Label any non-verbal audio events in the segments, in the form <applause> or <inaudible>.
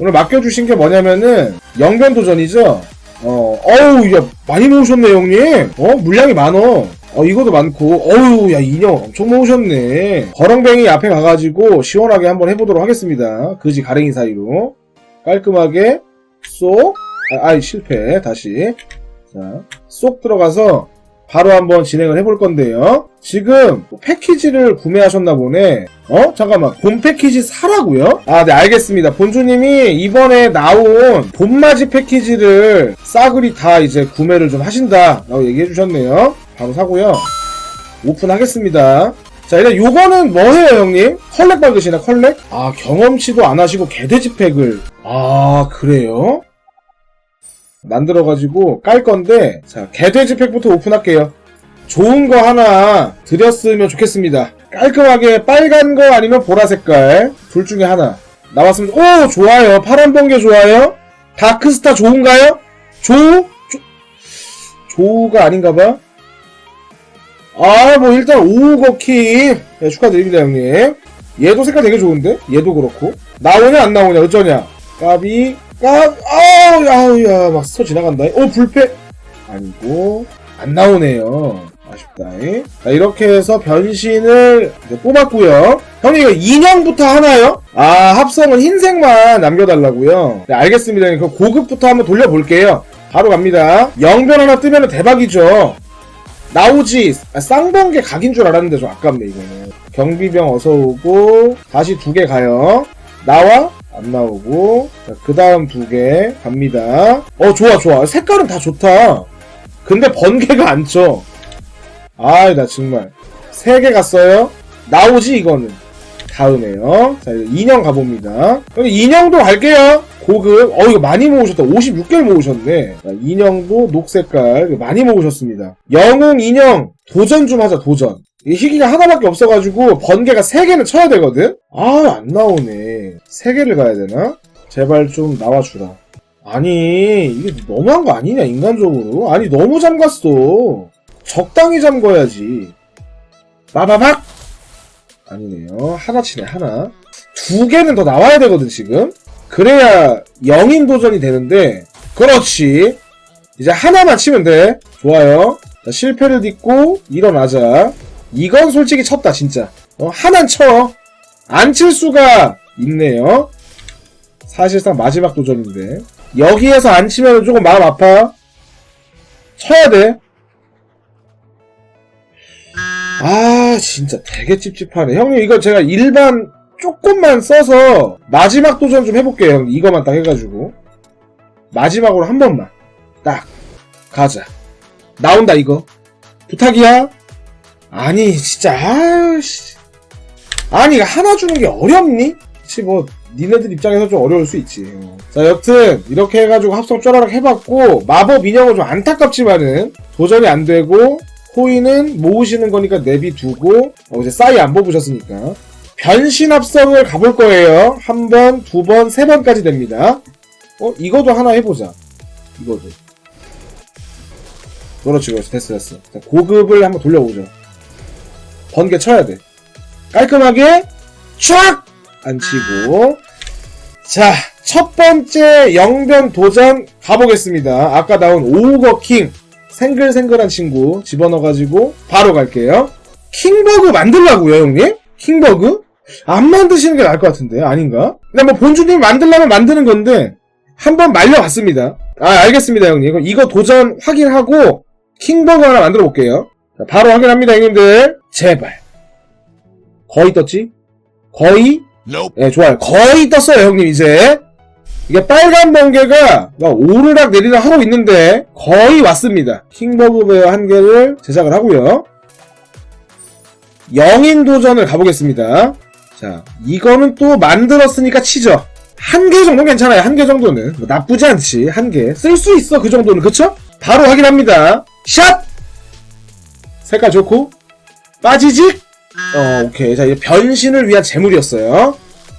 오늘 맡겨주신 게 뭐냐면은 영변 도전이죠. 어, 어우, 야, 많이 모으셨네, 형님. 어, 물량이 많어. 어, 이것도 많고, 어우, 야, 인형 엄청 모으셨네. 거렁뱅이 앞에 가가지고 시원하게 한번 해보도록 하겠습니다. 그지 가랭이 사이로. 깔끔하게, 쏙. 아, 아이, 실패. 다시. 자, 쏙 들어가서 바로 한번 진행을 해볼 건데요. 지금 패키지를 구매하셨나 보네. 어? 잠깐만. 본 패키지 사라고요? 아, 네, 알겠습니다. 본주님이 이번에 나온 봄맞이 패키지를 싸그리 다 이제 구매를 좀 하신다라고 얘기해 주셨네요. 바로 사고요. 오픈하겠습니다. 자, 일단 요거는 뭐예요, 형님? 컬렉 받으시나, 컬렉? 아, 경험치도 안 하시고 개돼지 팩을. 아, 그래요? 만들어가지고 깔 건데, 자, 개돼지 팩부터 오픈할게요. 좋은 거 하나 드렸으면 좋겠습니다. 깔끔하게 빨간 거 아니면 보라 색깔 둘 중에 하나 나왔습니다. 오 좋아요. 파란 번개 좋아요. 다크스타 좋은가요? 조? 조 조가 아닌가봐. 아 뭐 일단 오거키 네, 축하드립니다 형님. 얘도 색깔 되게 좋은데? 얘도 그렇고 나오냐 안 나오냐 어쩌냐? 까비 까 아우 야우 야 막 스쳐 지나간다. 오 불패 아니고 안 나오네요. 아쉽다. 자, 이렇게 해서 변신을 뽑았고요. 형님 이거 인형부터 하나요? 아 합성은 흰색만 남겨달라고요. 네, 알겠습니다. 그럼 고급부터 한번 돌려볼게요. 바로 갑니다. 영변 하나 뜨면 대박이죠. 나오지 아, 쌍번개 각인 줄 알았는데 좀 아깝네 이거는. 경비병 어서 오고 다시 두 개 가요. 나와 안 나오고 그 다음 두 개 갑니다. 어 좋아 좋아 색깔은 다 좋다. 근데 번개가 안 쳐. 아이, 나 정말. 세 개 갔어요? 나오지, 이거는. 다음에요. 자, 인형 가봅니다. 인형도 갈게요. 고급. 어, 이거 많이 모으셨다. 56개를 모으셨네. 자, 인형도 녹색깔. 많이 모으셨습니다. 영웅 인형. 도전 좀 하자, 도전. 이 희귀가 하나밖에 없어가지고, 번개가 세 개는 쳐야 되거든? 아, 안 나오네. 세 개를 가야 되나? 제발 좀 나와주라. 아니, 이게 너무한 거 아니냐, 인간적으로? 아니, 너무 잠갔어. 적당히 잠궈야지. 빠바박! 아니네요. 하나 치네, 하나. 두 개는 더 나와야 되거든, 지금. 그래야 영인 도전이 되는데, 그렇지. 이제 하나만 치면 돼. 좋아요. 자, 실패를 딛고 일어나자. 이건 솔직히 쳤다, 진짜. 어, 하나는 쳐. 안 칠 수가 있네요. 사실상 마지막 도전인데. 여기에서 안 치면 조금 마음 아파. 쳐야 돼. 아 진짜 되게 찝찝하네 형님 이거 제가 일반 조금만 써서 마지막 도전 좀 해볼게요 형 이거만 딱 해가지고 마지막으로 한 번만 딱 가자 나온다 이거 부탁이야 아니 진짜 아유 씨 아니 이거 하나 주는 게 어렵니? 혹시 뭐 니네들 입장에서 좀 어려울 수 있지 어. 자 여튼 이렇게 해가지고 합성 쪼라락 해봤고 마법 인형은 좀 안타깝지만은 도전이 안 되고 코인은 모으시는 거니까 내비두고 어, 이제 싸이 안 뽑으셨으니까 변신 합성을 가볼 거예요. 한 번, 두 번, 세 번까지 됩니다. 어 이거도 하나 해보자. 이거도. 그렇지, 그렇지. 됐어, 됐어. 자, 고급을 한번 돌려보죠. 번개 쳐야 돼. 깔끔하게 쫙! 안 치고. 자, 첫 번째 영변 도전 가보겠습니다. 아까 나온 오거킹. 생글생글한 친구 집어넣어가지고 바로 갈게요. 킹버그 만들라고요, 형님? 킹버그? 안 만드시는 게 나을 것 같은데 아닌가? 근데 뭐 본주님 만들려면 만드는 건데 한번 말려봤습니다. 아 알겠습니다, 형님. 이거 도전 확인하고 킹버그 하나 만들어 볼게요. 자, 바로 확인합니다, 형님들. 제발. 거의 떴지? 거의? 네, 좋아요. 거의 떴어요, 형님, 이제. 이게 빨간 번개가 막 오르락 내리락 하고 있는데 거의 왔습니다. 킹버그 베어 한 개를 제작을 하고요. 영인 도전을 가보겠습니다. 자, 이거는 또 만들었으니까 치죠. 한 개 정도 괜찮아요. 한 개 정도는 뭐 나쁘지 않지. 한 개. 쓸 수 있어. 그 정도는 그쵸? 바로 확인합니다. 샷! 색깔 좋고 빠지직. 어, 오케이. 자, 이제 변신을 위한 재물이었어요.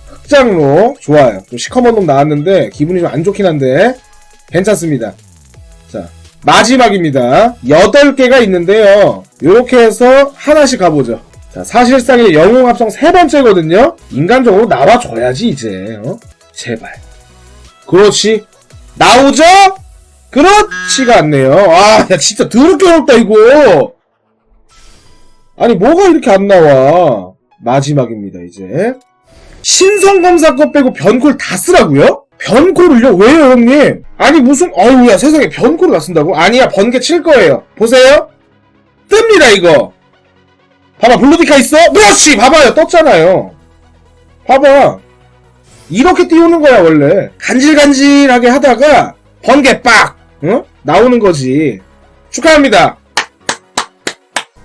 흑장로 좋아요. 좀 시커먼 놈 나왔는데 기분이 좀 안 좋긴 한데 괜찮습니다. 자 마지막입니다. 8개가 있는데요. 이렇게 해서 하나씩 가보죠. 자 사실상의 영웅 합성 세 번째거든요. 인간적으로 나와줘야지 이제 어? 제발 그렇지. 나오죠? 그렇지가 않네요. 아, 야, 진짜 더럽게 어렵다, 이거. 아니, 뭐가 이렇게 안 나와? 마지막입니다, 이제. 신성검사 거 빼고 변콜 다 쓰라고요? 변콜을요? 왜요, 형님? 아니, 무슨, 어우, 야, 세상에 변콜을 다 쓴다고? 아니야, 번개 칠 거예요. 보세요. 뜹니다, 이거. 봐봐, 블루디카 있어? 그렇지! 봐봐요, 떴잖아요. 봐봐. 이렇게 띄우는 거야, 원래. 간질간질하게 하다가, 번개 빡! 응? 나오는 거지. 축하합니다.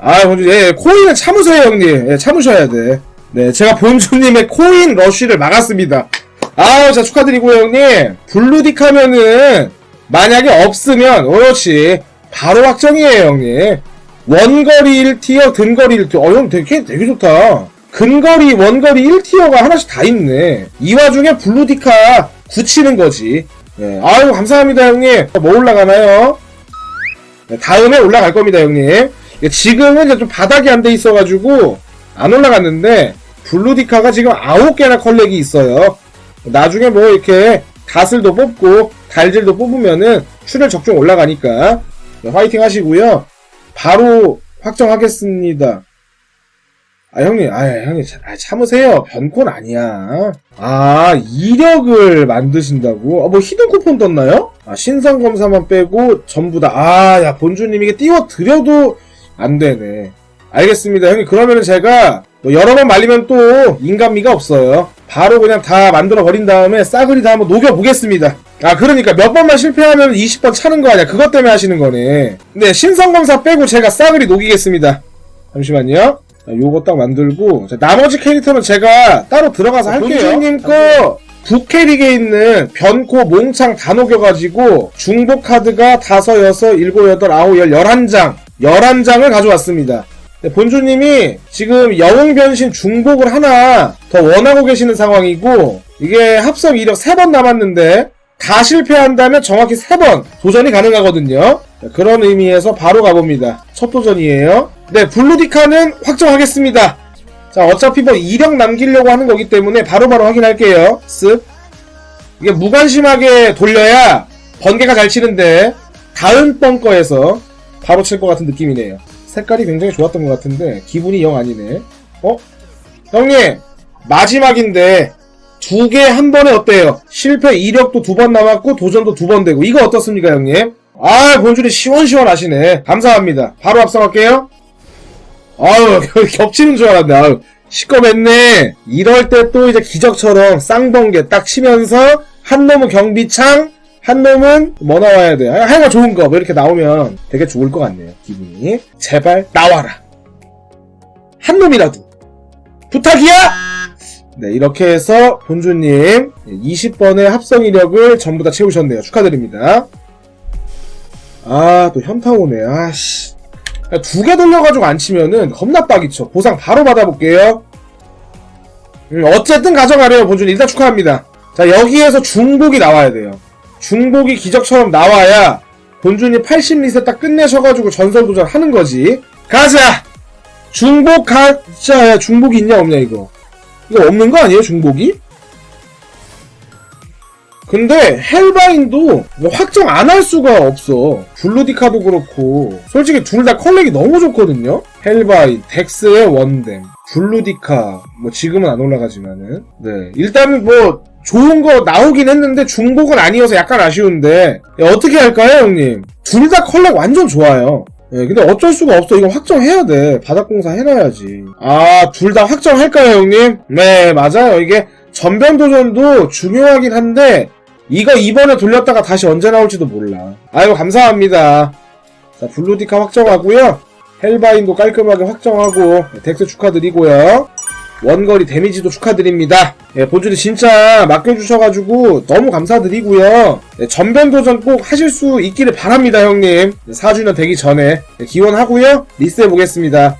아, 본주, 예, 코인은 참으세요, 형님. 예, 참으셔야 돼. 네, 제가 본주님의 코인 러쉬를 막았습니다. 아우, 자, 축하드리고요, 형님. 블루딕 하면은, 만약에 없으면, 그렇지. 바로 확정이에요, 형님. 원거리 1티어, 근거리 1티어. 어, 형 되게, 되게 좋다. 근거리, 원거리 1티어가 하나씩 다 있네. 이 와중에 블루디카 굳히는 거지. 예, 아유, 감사합니다, 형님. 뭐 올라가나요? 네, 다음에 올라갈 겁니다, 형님. 예, 지금은 좀 바닥이 안 돼 있어가지고, 안 올라갔는데, 블루디카가 지금 9개나 컬렉이 있어요. 나중에 뭐 이렇게 다슬도 뽑고, 달질도 뽑으면은, 출혈 적중 올라가니까, 네, 화이팅 하시고요. 바로 확정하겠습니다. 아 형님, 아 형님 참- 아, 참으세요. 변콘 아니야. 아 이력을 만드신다고? 아, 뭐 히든 쿠폰 떴나요? 아 신성 검사만 빼고 전부 다. 아야 본주님 이게 띄워 드려도 안 되네. 알겠습니다, 형님. 그러면은 제가 뭐 여러 번 말리면 또 인간미가 없어요. 바로 그냥 다 만들어 버린 다음에 싸그리 다 한번 녹여 보겠습니다. 아 그러니까 몇 번만 실패하면 20번 차는 거 아니야? 그것 때문에 하시는 거네. 네 신성 검사 빼고 제가 싸그리 녹이겠습니다. 잠시만요. 자, 요거 딱 만들고 자, 나머지 캐릭터는 제가 따로 들어가서 할게요. 본주님 거 북캐릭에 있는 변코 몽창 다 녹여가지고 중복 카드가 다섯, 여섯, 일곱, 여덟, 아홉, 열, 열한 장, 열한 장을 가져왔습니다. 네, 본주님이 지금 영웅 변신 중복을 하나 더 원하고 계시는 상황이고 이게 합성 이력 3번 남았는데 다 실패한다면 정확히 3번 도전이 가능하거든요. 자, 그런 의미에서 바로 가봅니다. 첫 도전이에요. 네, 블루디카는 확정하겠습니다. 자, 어차피 뭐 이력 남기려고 하는 거기 때문에 바로바로 확인할게요. 쓱. 이게 무관심하게 돌려야 번개가 잘 치는데 다음 번 거에서 바로 칠 것 같은 느낌이네요. 색깔이 굉장히 좋았던 것 같은데 기분이 영 아니네. 어? 형님 마지막인데 두 개 한 번에 어때요? 실패 이력도 두 번 남았고 도전도 두 번 되고 이거 어떻습니까 형님? 아 본줄이 시원시원하시네. 감사합니다. 바로 합성할게요. 아유 <laughs> 겹치는 줄 알았네. 아유 시꺼맸네. 이럴 때 또 이제 기적처럼 쌍번개 딱 치면서 한 놈은 경비창 한 놈은 뭐 나와야 돼? 아, 하여간 좋은 거, 뭐 이렇게 나오면 되게 좋을 것 같네요, 기분이. 제발, 나와라. 한 놈이라도. 부탁이야! 네, 이렇게 해서 본주님 20번의 합성 이력을 전부 다 채우셨네요. 축하드립니다. 아, 또 현타 오네. 아씨. 두 개 돌려가지고 안 치면은 겁나 빡이죠. 보상 바로 받아볼게요. 음, 어쨌든 가져가래요, 본주님. 일단 축하합니다. 자, 여기에서 중복이 나와야 돼요. 중복이 기적처럼 나와야 본준이 80리셋 딱 끝내셔가지고 전설 도전 하는 거지. 가자! 중복 가자. 야, 중복이 있냐, 없냐, 이거. 이거 없는 거 아니에요, 중복이? 근데 헬바인도 뭐 확정 안 할 수가 없어. 블루디카도 그렇고 솔직히 둘 다 컬렉이 너무 좋거든요. 헬바인, 덱스의 원댐, 블루디카 뭐 지금은 안 올라가지만은 네 일단은 뭐 좋은 거 나오긴 했는데 중복은 아니어서 약간 아쉬운데 야, 어떻게 할까요, 형님? 둘 다 컬렉 완전 좋아요. 예, 근데 어쩔 수가 없어. 이거 확정해야 돼. 바닥공사 해놔야지. 아, 둘 다 확정할까요, 형님? 네, 맞아요. 이게 전변 도전도 중요하긴 한데, 이거 이번에 돌렸다가 다시 언제 나올지도 몰라. 아유, 감사합니다. 자, 블루디카 확정하고요. 헬바인도 깔끔하게 확정하고, 네, 덱스 축하드리고요. 원거리 데미지도 축하드립니다. 예, 본주이 진짜 맡겨주셔가지고 너무 감사드리고요. 예, 전변 도전 꼭 하실 수 있기를 바랍니다, 형님. 네, 4주년 되기 전에 예, 기원하고요. 리스해 보겠습니다.